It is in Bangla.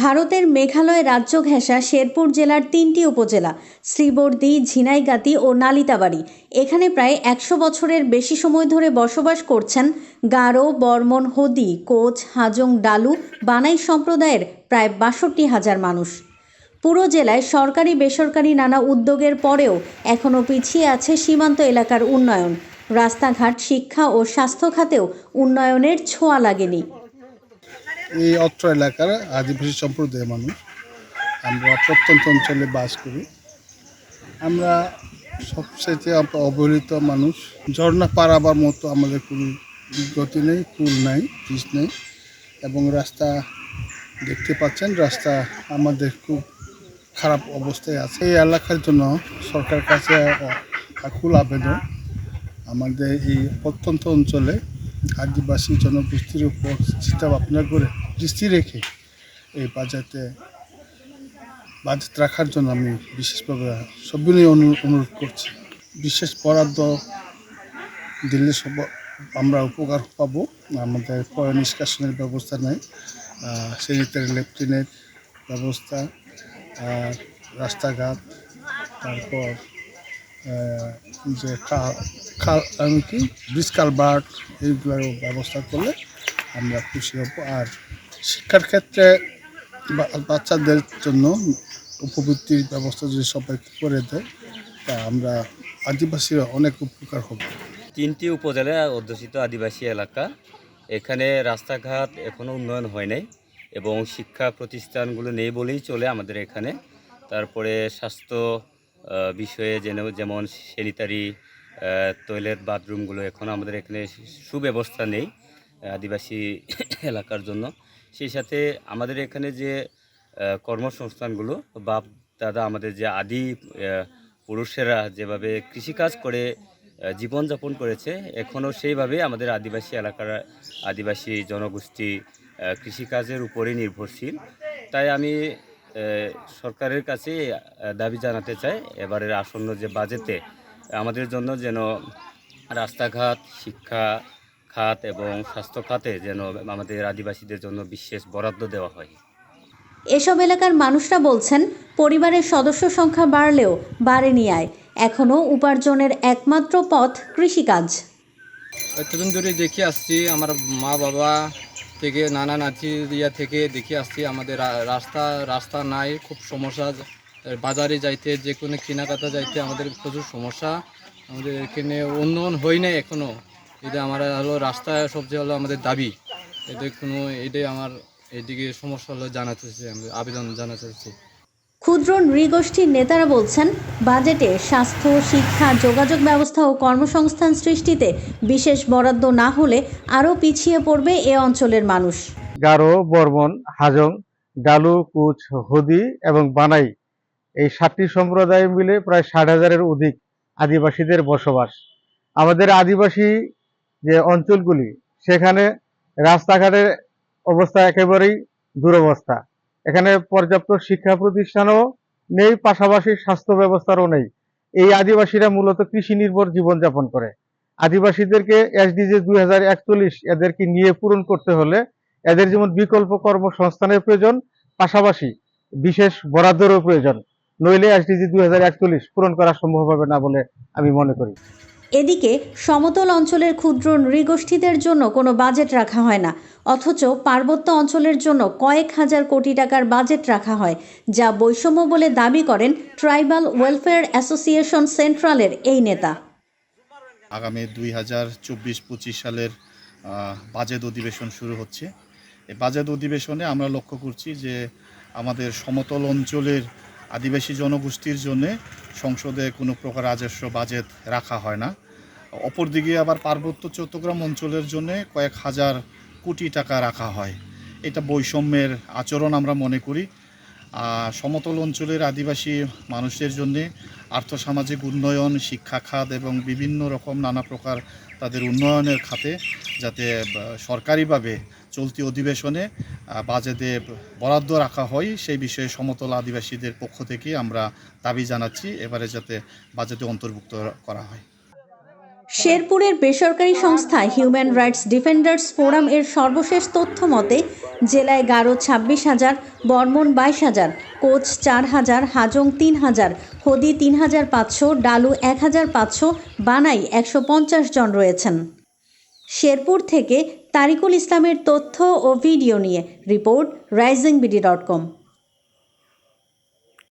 ভারতের মেঘালয় রাজ্য ঘেঁষা শেরপুর জেলার তিনটি উপজেলা, শ্রীবর্দী, ঝিনাইগাতি ও নালিতাবাড়ি। এখানে প্রায় একশো বছরের বেশি সময় ধরে বসবাস করছেন গারো, বর্মন, হদি, কোচ, হাজং, ডালু, বানাই সম্প্রদায়ের প্রায় বাষট্টি হাজার মানুষ। পুরো জেলায় সরকারি, বেসরকারি নানা উদ্যোগের পরেও এখনও পিছিয়ে আছে সীমান্ত এলাকার উন্নয়ন। রাস্তাঘাট, শিক্ষা ও স্বাস্থ্য খাতেও উন্নয়নের ছোঁয়া লাগেনি। এই অত্র এলাকার আদিবাসী সম্প্রদায়ের মানুষ। আমরা প্রত্যন্ত অঞ্চলে বাস করি। আমরা সবচেয়ে অবহেলিত মানুষ। ঝর্ণা পারাবার মতো আমাদের কোনো গতি নেই, কুল নাই পিস নেই। এবং রাস্তা দেখতে পাচ্ছেন, রাস্তা আমাদের খুব খারাপ অবস্থায় আছে। এই এলাকার জন্য সরকার কাছে আকুল আবেদন। আমাদের এই প্রত্যন্ত অঞ্চলে আদিবাসী জনগোষ্ঠীর উপর চিন্তা ভাবনা করে দৃষ্টি রেখে এই বাজেটে বাজেট রাখার জন্য আমি বিশেষভাবে অনু- অনুরোধ করছি। বিশেষ বরাদ্দ দিলে সব আমরা উপকার পাবো। আমাদের পয় নিষ্কাশনের ব্যবস্থা নেই। সেনিটারি লেফটিনের ব্যবস্থা আর রাস্তাঘাট, তারপর যে খাল কি, ব্রিজ কালভার্ট এইগুলোর ব্যবস্থা করলে আমরা খুশি হব। আর শিক্ষার ক্ষেত্রে বাচ্চাদের জন্য উপবৃত্তির ব্যবস্থা যদি সবাই করে দেয়, তা আমরা আদিবাসীরা অনেক উপকার হবে। তিনটি উপজেলা অধ্যুষিত আদিবাসী এলাকা। এখানে রাস্তাঘাট এখনও উন্নয়ন হয় নাই এবং শিক্ষা প্রতিষ্ঠানগুলো নেই বলেই চলে আমাদের এখানে। তারপরে স্বাস্থ্য বিষয়ে যেন, যেমন স্যানিটারি টয়লেট, বাথরুমগুলো এখন আমাদের এখানে সুব্যবস্থা নেই আদিবাসী এলাকার জন্য। সেই সাথে আমাদের এখানে যে কর্মসংস্থানগুলো বাপ দাদা আমাদের যে আদি পুরুষেরা যেভাবে কৃষিকাজ করে জীবনযাপন করেছে, এখনও সেইভাবে আমাদের আদিবাসী এলাকার, আদিবাসী জনগোষ্ঠী কৃষিকাজের উপরেই নির্ভরশীল। তাই আমি সরকারের কাছে দাবি জানাতে চাই, এবারের আসন্ন যে বাজেটে, আমাদের জন্য যেন রাস্তাঘাট, শিক্ষা খাত এবং স্বাস্থ্য খাতে যেন আমাদের আদিবাসীদের জন্য বিশেষ বরাদ্দ দেওয়া হয়। এসব এলাকার মানুষরা বলছেন পরিবারের সদস্য সংখ্যা বাড়লেও বাড়েনি আয়। এখনও উপার্জনের একমাত্র পথ কৃষিকাজ। এতদিন ধরে দেখে আসছি আমার মা বাবা থেকে নানা নাতি ইয়া থেকে দেখে আসছি আমাদের রা- রাস্তা রাস্তা নাই খুব সমস্যা। বাজারে যাইতে যে কোনো কেনাকাটা যাইতে আমাদের প্রচুর সমস্যা। আমাদের এখানে উন্নয়ন হয় নাই এখনও। এটা আমার হলো রাস্তা সবচেয়ে হলো আমাদের দাবি। এতে কোনো এটাই আমার এদিকে সমস্যা হলো জানাতে চাইছি আমি আবেদন জানাতে চাইছি। ক্ষুদ্র নৃগোষ্ঠীর নেতারা বলছেন বাজেটে স্বাস্থ্য শিক্ষা যোগাযোগ ব্যবস্থা ও কর্মসংস্থান সৃষ্টিতে বিশেষ বরাদ্দ না হলে আরও পিছিয়ে পড়বে এ অঞ্চলের মানুষ। গারো বর্মন হাজং ডালু কুচ হুদি এবং বানাই এই সাতটি সম্প্রদায় মিলে প্রায় ষাট হাজারের অধিক আদিবাসীদের বসবাস। আমাদের আদিবাসী যে অঞ্চলগুলি, সেখানে রাস্তাঘাটের অবস্থা একেবারেই দুরবস্থা। এখানে পর্যাপ্ত শিক্ষা প্রতিষ্ঠানও নেই, পাশাপাশি স্বাস্থ্য ব্যবস্থারও নেই। এই আদিবাসীরা মূলত কৃষি নির্ভর জীবনযাপন করে। আদিবাসীদেরকে এসডিজি দুই হাজার একচল্লিশ এদেরকে নিয়ে পূরণ করতে হলে এদের যেমন বিকল্প কর্মসংস্থানের প্রয়োজন, পাশাপাশি বিশেষ বরাদ্দেরও প্রয়োজন। নইলে এসডিজি দুই হাজার একচল্লিশ পূরণ করা সম্ভব হবে না বলে আমি মনে করি। এদিকে সমতল অঞ্চলের ক্ষুদ্র নৃগোষ্ঠীদের জন্য কোনো বাজেট রাখা হয় না। অথচ পার্বত্য অঞ্চলের জন্য কয়েক হাজার কোটি টাকার বাজেট রাখা হয়, যা বৈষম্য বলে দাবি করেন ট্রাইবাল ওয়েলফেয়ার অ্যাসোসিয়েশন সেন্ট্রালের এই নেতা। আগামী দুই হাজার চব্বিশ পঁচিশ সালের বাজেট অধিবেশন শুরু হচ্ছে। এই বাজেট অধিবেশনে আমরা লক্ষ্য করছি যে আমাদের সমতল অঞ্চলের আদিবাসী জনগোষ্ঠীর জন্য সংসদে কোনো প্রকার রাজস্ব বাজেট রাখা হয় না। অপরদিকে আবার পার্বত্য চট্টগ্রাম অঞ্চলের জন্য কয়েক হাজার কোটি টাকা রাখা হয়। এটা বৈষম্যের আচরণ আমরা মনে করি। সমতল অঞ্চলের আদিবাসী মানুষের জন্য আর্থসামাজিক উন্নয়ন, শিক্ষা খাত এবং বিভিন্ন রকম নানা প্রকার তাদের উন্নয়নের খাতে যাতে সরকারিভাবে চলতি অধিবেশনে বাজেটে বরাদ্দ রাখা হয়, সেই বিষয়ে সমতল আদিবাসীদের পক্ষ থেকে আমরা দাবি জানাচ্ছি, এবারে যাতে বাজেটে অন্তর্ভুক্ত করা হয়। শেরপুরের বেসরকারি সংস্থা হিউম্যান রাইটস ডিফেন্ডার্স ফোরাম এর সর্বশেষ তথ্য মতে, জেলায় গারো ছাব্বিশ হাজার, বর্মন বাইশ হাজার, কোচ চার হাজার, হাজং তিন হাজার, হদি তিন হাজার পাঁচশো, ডালু এক হাজার পাঁচশো, বানাই একশো পঞ্চাশ জন রয়েছেন। শেরপুর থেকে তারিকুল ইসলামের তথ্য ও ভিডিও নিয়ে report Rising B D dot com.